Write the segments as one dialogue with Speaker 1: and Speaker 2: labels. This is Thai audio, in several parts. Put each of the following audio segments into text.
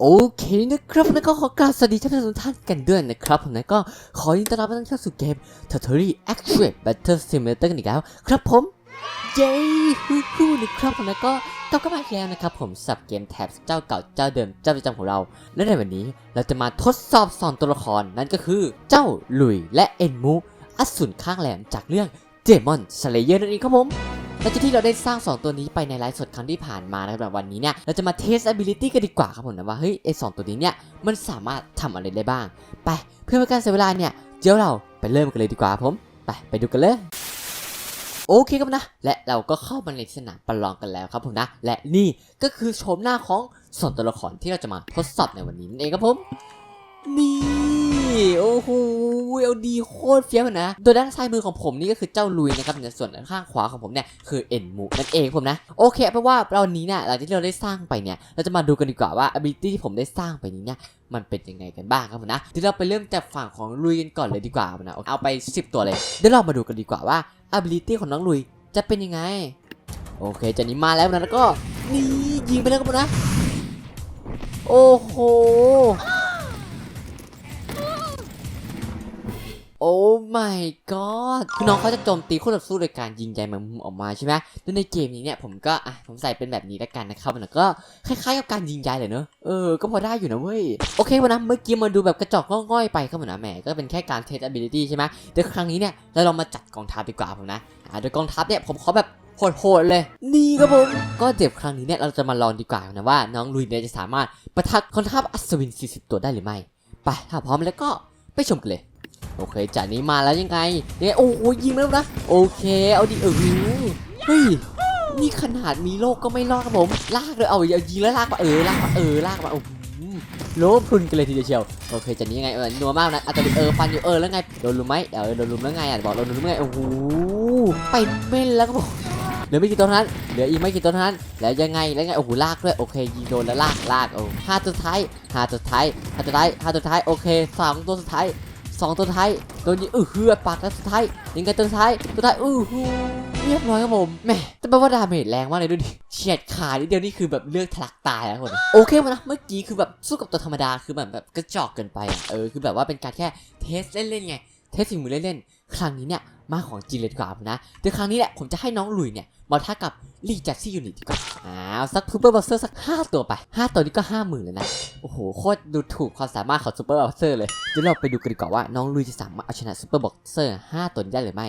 Speaker 1: โอเคนะครับแล้วก็ขอกราบสวัสดีท่านผู้ชมทุกท่านกันด้วยนะครับผมนะก็ขอยินดีต้อนรับท่านเข้าสู่เกม t o t a l y Actuate Battle Simulator กันอีกแล้วครับผม เย้ฮู้ฮู้นะครับผมนะก็กลับมาอีกแล้วนะครับผมสับเกมแท็บเจ้าเก่าเจ้าเดิมเจ้าประจำของเรา และในวันนี้เราจะมาทดสอบสอนตัวละครนั่นก็คือเจ้าหลุยและเอ็นมูอสูรข้างแหลมจากเรื่องเจมอนสเลเยอร์นั่นเองครับผม หลังจากที่เราได้สร้าง 2 ตัวนี้ไปในไลฟ์สดครั้งที่ผ่านมานะครับแบบวันนี้เนี่ยเราจะมาเทส ability กันดีกว่าครับผมนะว่าเฮ้ยไอสองตัวนี้เนี่ยมันสามารถทำอะไรได้บ้าง ไปเพื่อไม่ให้การเสียเวลาเนี่ยเดี๋ยวเราไปเริ่มกันเลยดีกว่าผมไปไปดูกันเลยโอเคครับนะ และเราก็เข้ามาในสนามประลองกันแล้วครับผมนะ และนี่ก็คือโฉมหน้าของส่วนตัวละครที่เราจะมาทดสอบในวันนี้นั่นเองครับผม นี่ โอ้โหเอาดีโคตรเฟี้ยวนะ โดยด้านซ้ายมือของผมนี่ก็คือเจ้าลุยนะครับส่วนด้านข้างขวาของผมเนี่ยคือเอ็นมูนั่นเองผมนะ โอเคเพราะว่าเรานี้เนี่ยหลังจากที่เราได้สร้างไปเนี่ย เราจะมาดูกันดีกว่าว่า ability ที่ผมได้สร้างไปนี้เนี่ยมันเป็นยังไงกันบ้างครับผมนะเดี๋ยวเราไปเริ่มจากฝั่งของลุยกันก่อนเลยดีกว่าผมนะเอาไป 10 ตัวเลยเดี๋ยวเรามาดูกันดีกว่าว่า ability ของน้องลุยจะเป็นยังไง โอเคจากนี้มาแล้วนะแล้วก็นี่ยิงไปแล้วครับผมนะ โอ้โห โอ้ my god คือน้องเขาจะโจมตีคู่ต่อสู้โดยการยิงใยแมงมุมออกมาใช่ไหมโดยในเกมนี้เนี่ยผมก็อะผมใส่เป็นแบบนี้แล้วกันนะครับมันก็คล้ายๆกับการยิงใยเลยเนอะเออ ก็พอได้อยู่นะเว้ย โอเควันนั้นเมื่อกี้มาดูแบบกระจอกง่อยๆไปครับผมนนะแหมก็เป็นแค่การเทส ability ใช่ไหมเดี๋ยครั้งนี้เนี่ยเราลองมาจัดกองทัพดีกว่าผมนะอ่าโดยกองทัพเนี่ยผมขอแบบโหดๆเลย นี่ครับผม ก็เดี๋ยวครั้งนี้เนี่ยเราจะมาลองดีกว่านะว่าน้องลุยเนี่ยจะสามารถประทัดกองทัพอัศวิน 40 ตัวได้หรือไม่ ไปถ้าพร้อมแล้วก็ไปชมกันเลย โอเคจากนี้มาแล้วยังไงเนี่ยโอ้โหยิงแล้วนะโอเคเอาดิเออเฮ้ยนี่ขนาดมีโลกก็ไม่รอดครับผม ลากเลยเอาเอายิงแล้วลากมาเออลากมาเออลากมาโอ้โหโลบพรุนกันเลยทีเดียวเชียวโอเคจากนี้ยังไงเออนัวมากนะอาจจะเออฟันอยู่เออแล้วไงโดนลุมไหมเออโดนลุมแล้วไงอะบอกโดนลุมแล้วไงโอ้โหไปเม่นแล้วครับผมเหลือไม่กี่ตัวท่านั้นเหลืออีกไม่กี่ตัวท่านั้นแล้วยังไงแล้วไงโอ้โหลากด้วยโอเคยิงโดนแล้วลากลากโอ้ห้าตัวสุดท้ายห้าตัวสุดท้ายห้าตัวสุดท้ายห้าตัวสุดท้ายโอเคสองตัวสุดท้าย สองตัวท้ายโดนยิงเออเฮือปากแล้วสุดท้ายยิงกันตัวท้ายตัวท้ายอือหูเรียบร้อยครับผมแหมแต่แปลว่าดาเมจแรงมากเลยดูดิเฉียดขานิดเดียวนี่คือแบบเลือกทะลักตายแล้วคนโอเคมานะเมื่อกี้คือแบบสู้กับตัวธรรมดาคือแบบแบบกระจอกเกินไปเออคือแบบว่าเป็นการแค่เทสเล่นๆไงเทสฝีมือเล่นๆ ครั้งนี้เนี่ยมาของจริงเลยดีกว่ามนะเดี๋ยวครั้งนี้แหละผมจะให้น้องลุยเนี่ยมาท้ากับลีจัสซี่ยูนิตดีกว่าอ้าวสักซูเปอร์บัสเซอร์สัก 5 ตัวไป 5 ตัวนี้ก็ 5 0,000เลยนะ โอ้โห โคตรดูถูกความสามารถของซูเปอร์บัสเซอร์เลยเดี๋ยวเราไปดูกันดีกว่าว่าน้องลุยจะสามารถเอาชนะซูเปอร์บัสเซอร์5ตัวนี้ได้หรือไม่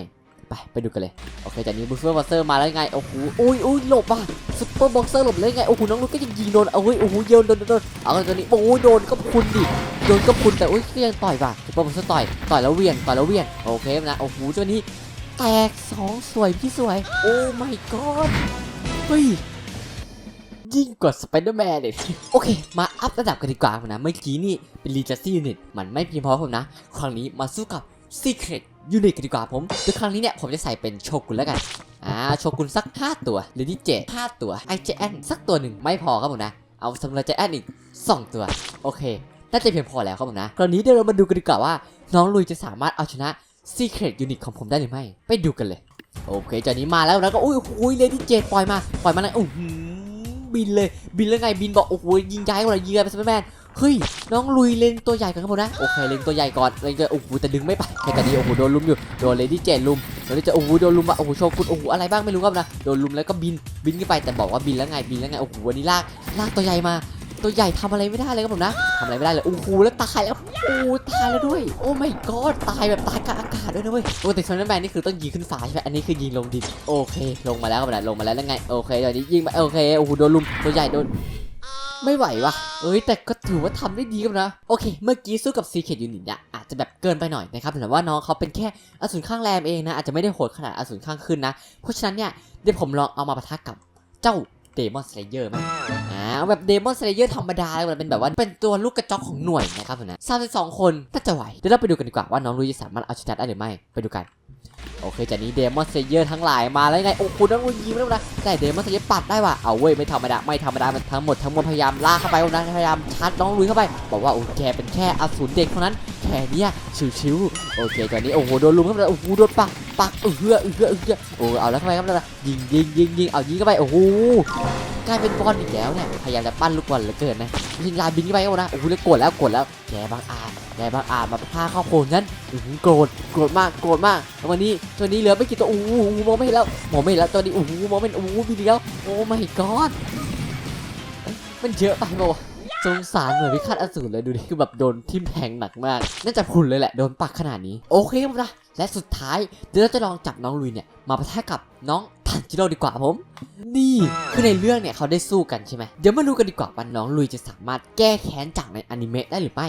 Speaker 1: ไปไปดูกันเลย โอเคจากนี้ซูเปอร์บัสเซอร์มาแล้วไง โอ้โหอุ้ยอุ้ยหลบว่ะซู เปอร์บัสเซอร์หลบเลยไงโอ้โหน้องลุยก็ยังยิงโดนเอาเฮ้ยโอ้โหโยนโดนโดนโดนเอาตัวนี้โอ้โหโดนก็คุณดิโดนก็คุณแต่โอ้ยก็ยังต่อยว่ะซุปอร์บัสเตอร์ต่อยต่อยแล้วเวียนต่อยแล้วเวียนโอเคนะโอ้โหตัวนี้แตกสองสวยพี่สวยโอ้ my god เฮ้ยยิ่งกว่าสไปเดอร์แมนเลยโอเค มาอัพระดับกันดีกว่าผมนะ เมื่อกี้นี่เป็นรีจัสซี่ยูนิตมันไม่เพียงพอผมนะ ครั้งนี้มาสู้กับ Secret Unit กันดีกว่าผมโดยครั้งนี้เนี่ยผมจะใส่เป็นโชกุนแล้วกัน อ่าโชกุนสัก 5 ตัวหรือที่เจ็ดห้าตัวไอเจแอนสักตัวหนึ่งไม่พอครับผมนะ เอาสมุไรเจแอนอีกสองตัว โอเค น่าจะเพียงพอแล้วครับผมนะ คราวนี้เดี๋ยวเรามาดูกันดีกว่าว่า น้องลุยจะสามารถเอาชนะ Secret Unit ของผมได้หรือไม่ ไปดูกันเลย โอเคจากนี้มาแล้วแล้วก็อุ้ยโอ้ยเลดี้เจดปล่อยมา ปล่อยมาเลยโอ้โหบินเลย บินแล้วไง บินบอกโอ้โหยิงย้ายหมดเลยยิงอะไรไปสไปแมน เฮ้ยน้องลุยเลนตัวใหญ่กันครับผมนะโอเคเลนตัวใหญ่ก่อนเลนตัวโอ้โหแต่ดึงไม่ไปแค่ตอนนี้โอ้โหโดนลุมอยู่โดนเลดี้เจดลุมโดนเลดี้เจดโอ้โหโดนลุมอะโอ้โหโชกุนโอ้โหอะไรบ้างไม่รู้ครับนะโดนลุมแล้วก็บินบินขึ้นไปแต่บอกว่าบินแล้วไงบินแล้วไงโอ้โหวันนี้ลากลากตัวใหญ่มาตัวใหญ่ทำอะไรไม่ได้เลยครับผมนะทำอะไรไม่ได้เลยโอ้โหแล้วตายแล้วโอ้ตายแล้วด้วย โอ้ไม่กอดตายแบบตายกลางอากาศด้วยนะเว้ยปกติซอนแมนนี่คือต้องยิงขึ้นฟ้าใช่ไหมอันนี้คือยิงลงดินโอเค ลงมาแล้วครับผมนะลงมาแล้วแล้วไงโอเคตอนนี้ยิงมาโอเคโอ้โหโดนลุมตัวใหญ่โดน ไม่ไหววะเอ้ย แต่ก็ถือว่าทำได้ดีครับนะ โอเค เมื่อกี้สู้กับ Secret Unit เนี่ยอาจจะแบบเกินไปหน่อยนะครับแต่ว่าน้องเขาเป็นแค่อสูรข้างแรมเองนะ อาจจะไม่ได้โหดขนาดอสูรข้างขึ้นนะ เพราะฉะนั้นเนี่ยเดี๋ยวผมลองเอามาปะทะกับเจ้าเดมอนสเลเยอร์มั้ยอ่าแบบเดมอนสเลเยอร์ธรรมดาเลยมันเป็นแบบว่าเป็นตัวลูกกระจอกของหน่วยนะครับผมนะสามสิบสองคนน่าจะไหวเดี๋ยวเราไปดูกันดีกว่าว่าน้องลุยจะสามารถเอาชนะได้หรือไม่ไปดูกัน โอเคจากนี้เดมอนเลเยอร์ทั้งหลายมาแล้วไงโอ้โหน้องลุยยิงไม่ได้นะแต่เดมอนเลเยอร์ปัดได้ว่ะเอาเว้ยไม่ธรรมดาไม่ธรรมดามันทั้งหมดทั้งมวลพยายามลากเข้าไปนะพยายามชาร์จน้องลุยเข้าไปบอกว่าโอ้แกเป็นแค่อสูรเด็กเท่านั้นแค่นี้ชิวๆโอเคตอนนี้โอ้โหโดนลุมเข้าไปโอ้โหโดนปักปักเออเออเออเออโอ้เอาแล้วเข้าไปครับแล้วยิงยิงยิงยิงเอายิงเข้าไปโอ้โหกลายเป็นบอลอีกแล้วเนี่ยพยายามจะปั้นลูกบอลเหลือเกินนะยิงลาบินเข้าไปก็นะโอ้โหแล้วกรธแล้วกรธแล้วแกบางอา แกบางอาจมาพาเข้าโคนฉันโกรธโกรธมากโกรธมากแล้ววันนี้ตัวนี้เหลือไม่กี่ตัวโอ้โหมองไม่เห็นแล้วมองไม่เห็นแล้วตัวนี้โอ้โหมองไม่เห็นโอ้โหมีเดียวโอ้ my god มันเยอะไปปะวะสงสารเหน่วยพิฆาตอสูรเลยดูดิคือแบบโดนทิ่มแทงหนักมากน่าจะพุนเลยแหละโดนปักขนาดนี้โอเคครับนะและสุดท้ายเดี๋ยวเราจะลองจับน้องลุยเนี่ยมาปะทะกับน้องทันจิโร่ดีกว่าผม นี่คือในเรื่องเนี่ยเขาได้สู้กันใช่ไหมเดี๋ยวมาดูกันดีกว่าว่าน้องลุยจะสามารถแก้แค้นจากในอนิเมะได้หรือไม่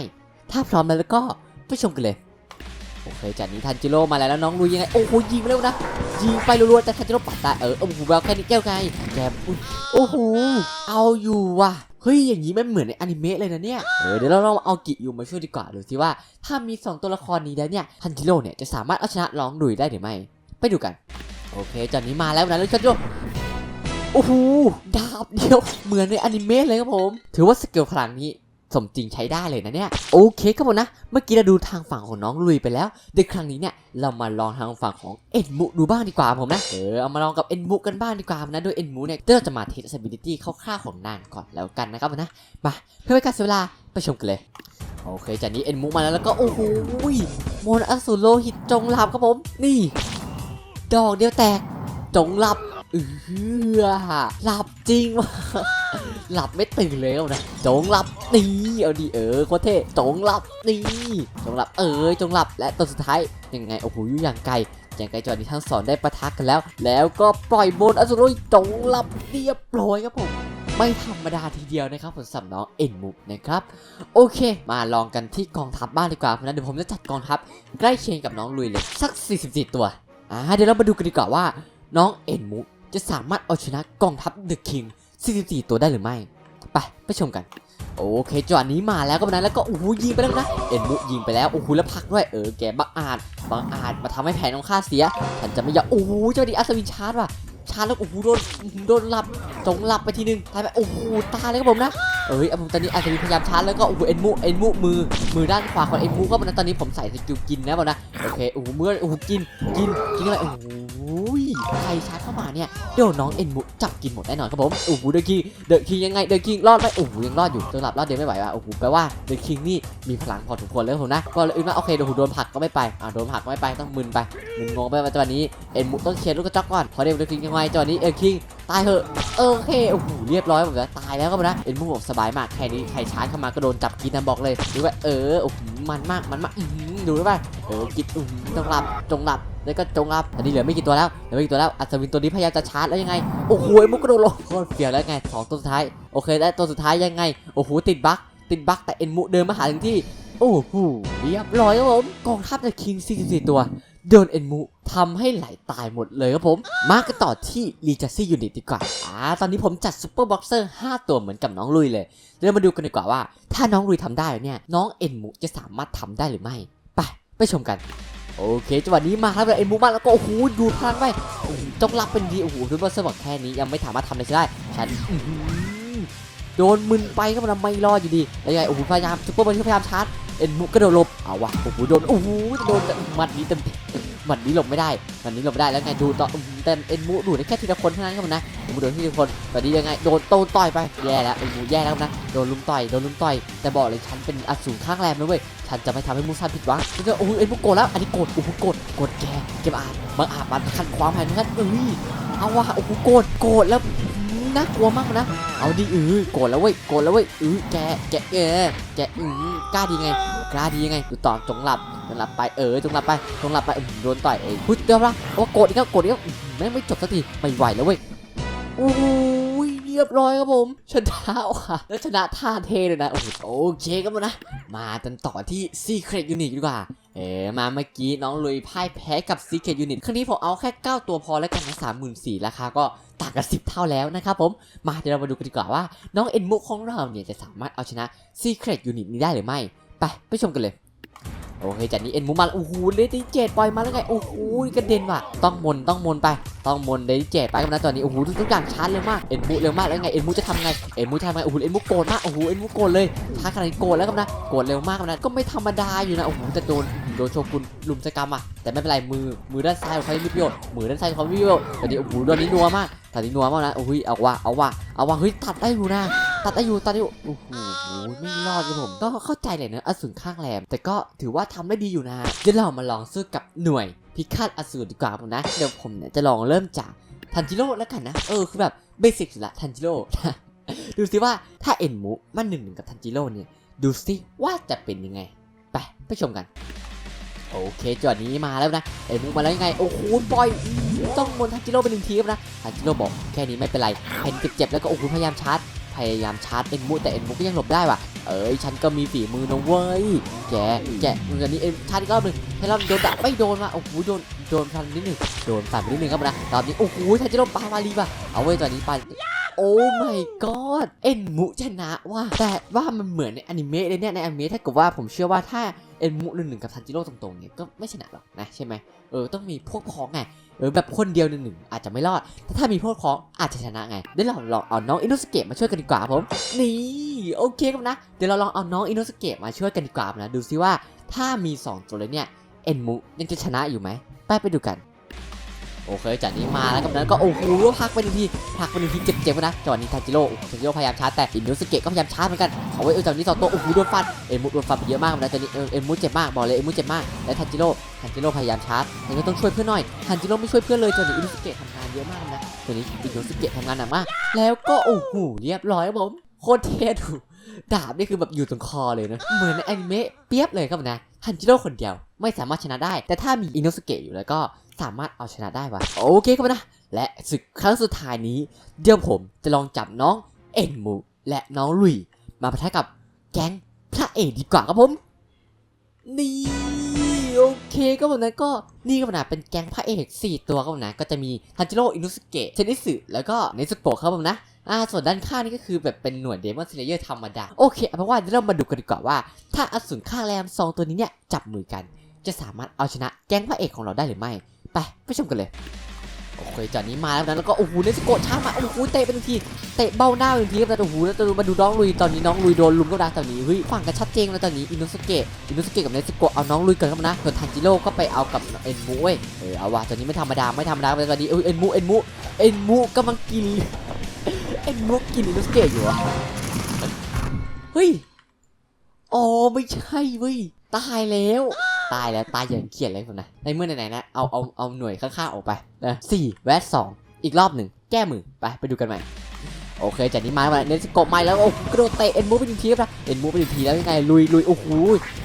Speaker 1: ถ้าพร้อมแล้วก็ไปชมกันเลย โอเคจากนี้ทันจิโร่มาแล้วแล้วน้องลุยยังไง โอ้โหยิงเร็วนะ ยิงไปรัวๆแต่ทันจิโร่ปัดตายเออโอ้โหแววแค่นี้แก้วไงแกมอุ๊ยโอ้โหเอาอยู่ว่ะเฮ้ยอย่างนี้มันเหมือนในอนิเมะเลยนะเนี่ย เออเดี๋ยวเราลองเอากิยูมาช่วยดีกว่าดูสิว่า ถ้ามี 2 ตัวละครนี้แล้วเนี่ยทันจิโร่เนี่ยจะสามารถเอาชนะน้องลุยได้หรือไม่ ไปดูกัน โอเคจากนี้มาแล้วนะแล้วทันจิโร่โอ้โหดาบเดียวเหมือนในอนิเมะเลยครับผม ถือว่าสเกลพลังนี้ สมจริงใช้ได้เลยนะเนี่ยโอเคครับผมนะ เมื่อกี้เราดูทางฝั่งของน้องลุยไปแล้วในครั้งนี้เนี่ยเรามาลองทางฝั่งของเอ็นมุดูบ้างดีกว่าผมนะเออเอามาลองกับเอ็นมุกันบ้างดีกว่านะโดยเอ็นมุเนี่ยเราจะมาเทส ability คร่าวๆของนางก่อนแล้วกันนะครับผมนะมาเพื่อไม่ให้การเสียเวลาไปชมกันเลยโอเคจากนี้เอ็นมุมาแล้วแล้วก็โอ้โหมอนอสูรโลหิตจงหลับครับผมนี่ ดอกเดียวแตกจงหลับเออหลับจริงวะ หลับไม่ตื่นเลยเอานะจงหลับนี่เอาดีเออโคเท่จงหลับนี่จงหลับเออจงหลับและตัวสุดท้ายยังไงโอ้โหอยู่อย่างไกลอย่างไกลจอนี้ทั้งสองได้ประทักกันแล้ว แล้วก็ปล่อยบนอสุรุยจงหลับเรียบร้อยครับผมไม่ธรรมดาทีเดียวนะครับผมสับน้องเอ็นมุกนะครับโอเค มาลองกันที่กองทัพบ้างดีกว่าเพราะฉะนั้นเดี๋ยวผมจะจัดกองทัพใกล้เคียงกับน้องลุยเลยสัก 44 ตัวอ่าเดี๋ยวเรามาดูกันดีกว่าว่า น้องเอ็นมุกจะสามารถเอาชนะกองทัพเดอะคิง 44 ตัวได้หรือไม่ ไปไปชมกัน โอเคจังหวะนี้มาแล้วก็มานั้นแล้วก็โอ้โหยิงไปแล้วนะ เอ็นมุยิงไปแล้วโอ้โหแล้วพักด้วยเออแกบังอาจบังอาจมาทำให้แผนของข้าเสียฉันจะไม่อยอมโอ้โหจังหวะนี้อัศวินชาร์จว่ะชาร์จแล้วโอ้โหโดนโดนหลับจงหลับไปทีนึงตายไปโอ้โหตายเลยครับผมนะเอ้ยเอาผมตอนนี้อัศวินพยายามชาร์จแล้วก็โอ้โหเอ็นมุเอ็นมุมือมือด้านขวาของเอ็นมุก็มันตอนนี้ผมใส่สกิลกินนะบอลนะโอเคโอ้โหเมื่อโอ้โหกินกินกินอะไรโอ้โห ใครชาร์จเข้ามาเนี่ยเดี๋ยวน้องเอ็นมุจับกินหมดแน่นอนครับผมโอ้โหเดอะคิงเดอะคิงยังไงเดอะคิงรอดไหมโอ้โหยังรอดอยู่จนหลับรอดเดียวไม่ไหวว่ะโอ้โหแปลว่าเดอะคิงนี่มีพลังพอสมควรเลยผมนะก็เลยอื่นว่าโอเคเดี๋ยวโอ้โดนผักก็ไม่ไปอ่าโดนผักก็ไม่ไปต้องมึนไปมึนงงไปว่าจังหวะนี้เอ็นมุต้องเคลียร์ลูกกระจอกก่อนพอเดยวเดอะคิงยังไงจังหวะนี้เอ็นคิงตายเหอะโอเคโอ้โหเรียบร้อยหมดแล้วตายแล้วครับผมนะเอ็นมุบอกสบายมากแค่นี้ใครชาร์จเข้ามาก็โดนจับกินนะบอกเลยดูว่าเออโอ้โหมันมากมันมาก อื้อหือดูได้ป่ะเออกินอื้อหือต้องหลับจงหลับแล้วก็จงหลับอันนี้เหลือไม่กี่ตัวแล้วเหลือไม่กี่ตัวแล้วอัศวินตัวนี้พยายามจะชาร์จแล้วยังไงโอ้โหมุกกระโดดลงโคตรเฟี้ยแล้วไงสองตัวสุดท้ายโอเคและตัวสุดท้ายยังไงโอ้โหติดบั๊กติดบั๊กแต่เอ็นมุเดินมาหาถึงที่โอ้โหเรียบร้อยครับผมกองทัพเดอะคิง44ตัวโดนเอ็นมุทำให้ไหลตายหมดเลยครับผม มากันต่อที่รีจัซี่ยูนิตดีกว่าอ่า ตอนนี้ผมจัดซูเปอร์บ็อกเซอร์5ตัวเหมือนกับน้องลุยเลย เดี๋ยวเรามาดูกันดีกว่าว่า ถ้าน้องลุยทำได้เนี่ย น้องเอ็นมุจะสามารถทำได้หรือไม่ ไปชมกัน โอเคจังหวะนี้มาแล้วเอ็นมุมาแล้วก็โอ้โหดูพลังไปโอ้โหจงรับเป็นดีโอ้โหซูเปอร์เซอร์บอกแค่นี้ยังไม่สามารถทำอะไรได้ฉันโดนมึนไปก็มันไม่รอดอยู่ดีแล้วยังไงโอ้โหพยายามซูเปอร์บอลที่พยายามชาร์จเอ็นมุกกระโดดหลบเอาวะโอ้โหโดนโอ้โหโดนมัดนี้เต็ม หมัดนี้หลบไม่ได้หมัดนี้หลบไม่ได้แล้วไงดูต่อแต่เอ็นมุดูได้แค่ทีละคนเท่านั้นครับนะเอ็นมุโดนทีละคนตอนนี้ยังไงโดนโตนต่อยไปแย่แล้วเอ็นมุแย่แล้วนะโดนลุมต่อยโดนลุมต่อยแต่บอกเลยฉันเป็นอสูรข้างแรมนะเว้ยฉันจะไม่ทำให้มูซานผิดหวังแล้วก็โอ้โหเอ็นมุกโกรธแล้วอันนี้โกรธโอ้โหโกรธโกรธแกเก็บอาดบาอาจมันขัดความแผนเหมือนกันเอ้ยเอาว่ะโอ้โหโกรธโกรธแล้วน่ากลัวมากนะ เอาดิเออโกรธแล้วเว้ย โกรธแล้วเว้ยเออแก แกเอแกอือกล้าดีไง กล้าดียังไง ดูต่อจงหลับ จงหลับไปเออจงหลับไปจงหลับไปโดนต่อยเองพุทเดียวละว่าโกรธอีกแล้วโกรธอีกแล้วแม่งไม่จบสักทีไม่ไหวแล้วเว้ยโอ้ยเรียบร้อยครับผมชนะว่ะ แล้วชนะท่าเทเลยนะโอ้โอเคครับผมนะ มากันต่อที่ Secret Unit ดีกว่าเอ๋มาเมื่อกี้น้องลุยพ่ายแพ้กับ Secret Unit ครั้งนี้ผมเอาแค่ 9 ตัวพอแล้วกันนะสามหมื่นสี่ราคาก็ต่างกัน10เท่าแล้วนะครับผม มาเดี๋ยวเรามาดูกันดีกว่าว่า น้องเอ็นมุกของเราเนี่ยจะสามารถเอาชนะ Secret Unit นี้ได้หรือไม่ ไปไปชมกันเลย โอเคจากนี้เอ็นมูมาโอ้โหเลดี้เจ็ดปล่อยมาแล้วไงโอ้โหกระเด็นว่ะต้องมนต้องมนไปต้องมนเลดี้เจ็ดไปกันนะตอนนี้โอ้โหทุกอย่างชาร์จเร็วมากเอ็นมูเร็วมากแล้วไงเอ็นมูจะทำไงเอ็นมูทำไงโอ้โหเอ็นมูโกรธมากโอ้โหเอ็นมูโกรธเลยชาร์จขนาดนี้โกรธแล้วกันนะโกรธเร็วมากกันนะก็ไม่ธรรมดาอยู่นะโอ้โหจะโดนโดนโชกุนลุมสกรรมอะแต่ไม่เป็นไรมือมือด้านซ้ายของเขาไม่มีประโยชน์มือด้านซ้ายของเขาไม่มีประโยชน์ตอนนี้โอ้โหโดนนี้นัวมากตอนนี้นัวมากนะโอ้โหเอาว่ะเอาว่ะเอาว่ะเฮ้ยตัดได้อยู่นะ ตัดได้อยู่ตัดได้อยู่โอ้โหไม่รอดครับผม ก็เข้าใจเลยนะอสูรข้างแรม แต่ก็ถือว่าทำได้ดีอยู่นะเดี๋ยวเรามาลองสู้กับหน่วยพิฆาตอสูรดีกว่าครับผมนะ เดี๋ยวผมเนี่ยจะลองเริ่มจากทันจิโร่แล้วกันนะ เออคือแบบเบสิกสุดละทันจิโร่ดูสิว่าถ้าเอ็นมุมันหนึ่งหนึ่งกับทันจิโร่เนี่ย ดูสิว่าจะเป็นยังไง ไปไปชมกัน โอเคจอดนี้มาแล้วนะ เอ็นมุมาแล้วยังไง โอ้โหปล่อยอื้อต้องมนทันจิโร่ไปหนึ่งทีครับนะ ทันจิโร่บอกแค่นี้ไม่เป็นไรเห็นเจ็บๆแล้วก็โอ้โหพยายามชาร์จ พยายามชาร์จเอ็นมุแต่เอ็นมุก็ยังหลบได้ว่ะ เอ้ยฉันก็มีฝีมือนะเว้ย แก แกมึงอันนี้เอ็นชาร์จอีกรอบหนึงให้รอบโดนดับไม่โดนว่ะ โอ้โหโดน โดนฟันนิดหนึงโดนฟันนิดหนึงครับนะ ตอนนี้ โอ้โหทันจิโร่ปามาลีว่ะ เอาเว้ยตอนนี้ปา โอ้ my god เอ็นมุชนะว่ะแต่ว่ามันเหมือนในอนิเมะเลยเนี่ยในอนิเมะถ้าเกิดว่าผมเชื่อว่าถ้าเอ็นมุหนึ่งหนึ่งกับทันจิโร่ตรงๆเนี่ยก็ไม่ชนะหรอกนะใช่ไหมเออต้องมีพวกพ้องไงเออแบบคนเดียวหนึ่งหนึ่งอาจจะไม่รอดแต่ถ้ามีพวกพ้องอาจจะชนะไงเดี๋ยวเราลองเอาน้องอินโนสเกะมาช่วยกันดีกว่าผมนี่โอเคครับนะเดี๋ยวเราลองเอาน้องอินโนสเกะมาช่วยกันดีกว่านะดูซิว่าถ้ามี 2 ตัวเลยเนี่ยเอ็นมุยังจะชนะอยู่ไหมไปไปดูกัน โอเคจากนี้มาแล้วกับนั้นก็โอ้โหพักไปหนึ่งทีพักไปหนึ่งทีเจ็บๆนะจังหวะนี้ทันจิโร่ทันจิโร่พยายามชาร์จแต่อินโนสเกะก็พยายามชาร์จเหมือนกันเอาไว้เออจังหวะนี้สองตัวโอ้โหโดนฟันเอ็นมุดโดนฟันไปเยอะมากนะตอนนี้เอ็นมุดเจ็บมากบอกเลยเอ็นมุดเจ็บมากและทันจิโร่ทันจิโร่พยายามชาร์จยังไงต้องช่วยเพื่อนหน่อยทันจิโร่ไม่ช่วยเพื่อนเลยจังหวะนี้อินโนสเกะทำงานเยอะมากนะตัวนี้อินโนสเกะทำงานหนักมากแล้วก็โอ้โหเรียบร้อยครับผมโคตรเท่ดูดาบนี่คือแบบอยู่ตรงคอเลยนะเหมือนในอนิเมะเปียบเลยครับนะฮันจิโร่คนเดียวไม่สามารถชนะได้ แต่ถ้ามีอินโนสเกะอยู่แล้วก็ สามารถเอาชนะได้วะโอเคครับนะ และศึกครั้งสุดท้ายนี้ เดี๋ยวผมจะลองจับน้องเอ็นมูและน้องลุย มาปะทะกับแก๊งพระเอกดีกว่าครับผม นี่โอเคก็ผมนะก็นี่ก็ผมนะเป็นแก๊งพระเอก 4 ตัวครับผมนะก็จะมีทันจิโร่อินุสเกะเทนิสึแล้วก็เนสโกะครับผมนะอ่าส่วนด้านข้างนี่ก็คือแบบเป็นหน่วยเดมอนสเลเยอร์ธรรมดา โอเคเอาเป็นว่าเดี๋ยวเรามาดูกันดีกว่าว่า ถ้าอสูรข้างแรมสองตัวนี้เนี่ยจับมือกัน จะสามารถเอาชนะแก๊งพระเอกของเราได้หรือไม่ ไปไปชมกันเลย โอเคจากนี้มาแล้วนะแล้วก็โอ้โหเนสโกะชามาโอ้โหเตะไปหนึ่งทีเตะเบ้าหน้าไปหนึ่งทีครับแต่โอ้โหแล้วมาดูน้องลุยตอนนี้น้องลุยโดนลุมก็ได้ตอนนี้เฮ้ยฝั่งกันชัดเจนแล้วตอนนี้อินโนสเกะอินโนสเกะกับเนสโกะเอาน้องลุยกันครับนะส่วนทันจิโร่ก็ไปเอากับเอ็นมูเว้ยเออเอาว่ะตอนนี้ไม่ธรรมดาไม่ธรรมดาตอนนี้เออเอ็นมูเอ็นมูเอ็นมูกำลังกินเอ็นมูกินอินโนสเกะอยู่อะเฮ้ยอ๋อไม่ใช่เว้ยตายแล้ว ตายแล้วตายอย่างเขียดเลยผมนะในเมื่อไหนๆนะเอาเอาเอาหน่วยข้างๆออกไปนะสี่แวดสองอีกรอบหนึ่งแก้มือไปไปดูกันใหม่ โอเคจากนี้มาแล้วเนสโกะมาแล้วโอ้กระโดดเตะเอ็นมูไปหนึ่งทีครับนะเอ็นมูไปหนึ่งทีแล้วยังไงลุยลุยโอ้โห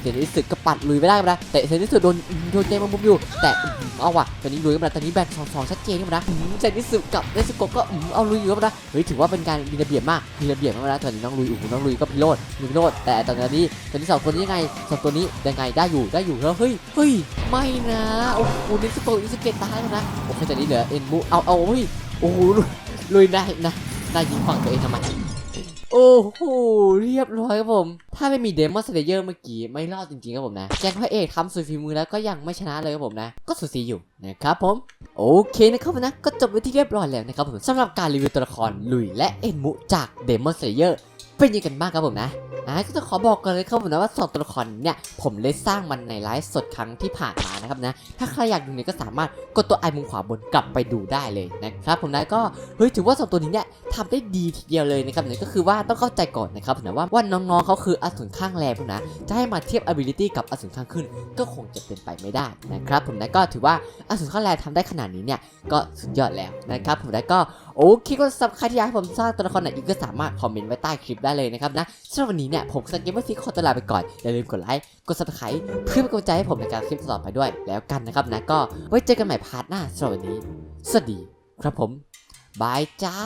Speaker 1: เซนิสึกระปัดลุยไม่ได้นะเตะเซนิสึโดนโดนเจมามุมอยู่ แต่อื้อหือเอาว่ะตอนนี้ลุยกันนะตอนนี้แบ่งสองสองชัดเจนครับนะเซนิสึกับเนสโกะก็อือเอาลุยอยู่ครับนะเฮ้ยถือว่าเป็นการมีระเบียบมากมีระเบียบมากนะตอนนี้น้องลุยโอ้โหน้องลุยก็พิโรดพิโรดแต่ตอนนี้ตอนนี้สองคนนี้ยังไงสองตัวนี้ยังไงได้อยู่ได้อยู่แล้วเฮ้ยเฮ้ยไม่นะโอ้โหเนสโกนิสเกตตายแล้วนะโอเคตอนนี้เหลือเอ็นบูเอาเอาเฮ้ยโอ้โหลุยลุยได้นะ ได้ยิงฝั่งตัวเองทำไมโอ้โหเรียบร้อยครับผม ถ้าไม่มีเดมอนสเลเยอร์เมื่อกี้ไม่รอดจริงๆครับผมนะแจ็คพระเอกทำสุดฝีมือแล้วก็ยังไม่ชนะเลยครับผมนะ ก็สุดสีอยู่นะครับผม โอเคนะครับผมนะ ก็จบไปที่เรียบร้อยแล้วนะครับผมสำหรับการรีวิวตัวละครลุยและเอ็นมุจากเดมอนสเลเยอร์เป็นยังไงกันบ้างครับผมนะ อ่าก็จะขอบอกกันเลยครับผมนะว่าสองตัวละครเนี่ยผมได้สร้างมันในไลฟ์สดครั้งที่ผ่านมานะครับนะถ้าใครอยากดูเนี่ยก็สามารถกดตัวไอมุมขวาบนกลับไปดูได้เลยนะครับผมนะก็เฮ้ยถือว่าสองตัวนี้เนี่ยทำได้ดีทีเดียวเลยนะครับเนี่ยก็คือว่าต้องเข้าใจก่อนนะครับผมนะว่าว่าน้องๆเขาคืออสูรข้างแรงผมนะจะให้มาเทียบ ability กับอสูรข้างขึ้น ก็คงจะเป็นไปไม่ได้นะครับผมนะก็ถือว่าอสูรข้างแรงทำได้ขนาดนี้เนี่ยก็สุดยอดแล้วนะครับผมนะก็โอเคก็สำหรับใครที่อยากให้ผมสร้างตัวละครไหนอีกก็สามารถคอมเมนต์ไว้ใต้คลิปได้เลยนะครับนะสำหรับวันนี้เนี่ยผมสเกมเมอร์ฟิกขอตัวลาไปก่อนอย่าลืมกดไลค์กด subscribe เพื่อเป็นกำลังใจให้ผมในการคลิปต่อไปด้วยแล้วกันนะครับนะก็ไว้เจอกันใหม่พาร์ทหน้าสำหรับวันนี้ สวัสดีครับผมบายจ้า